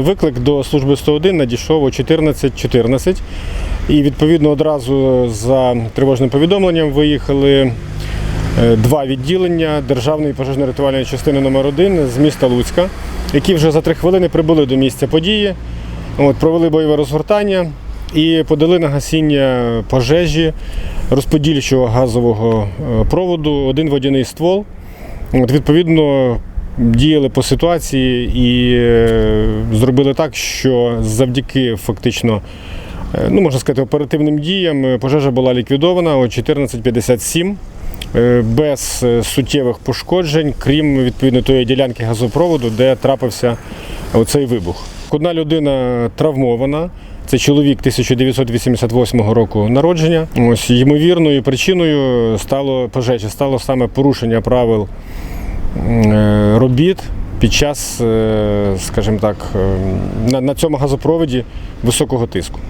Виклик до служби 101 надійшов о 14.14 і відповідно одразу за тривожним повідомленням виїхали е, два відділення. Державної пожежно-рятувальної частини номер 1 з міста Луцька, які вже за три хвилини прибули до місця події, от, провели бойове розгортання і подали на гасіння пожежі розподільчого газового е, проводу, один водяний ствол. От, відповідно, діяли по ситуації і е, зробили так, що завдяки фактично, е, ну можна сказати, оперативним діям е, пожежа була ліквідована о 14.57 е, без суттєвих пошкоджень, крім відповідно тої ділянки газопроводу, де трапився оцей вибух. Одна людина травмована. Це чоловік 1988 року народження. Ось ймовірною причиною стало пожежі, стало саме порушення правил робіт під час, е, скажімо так, е, на цьому газопроводі високого тиску.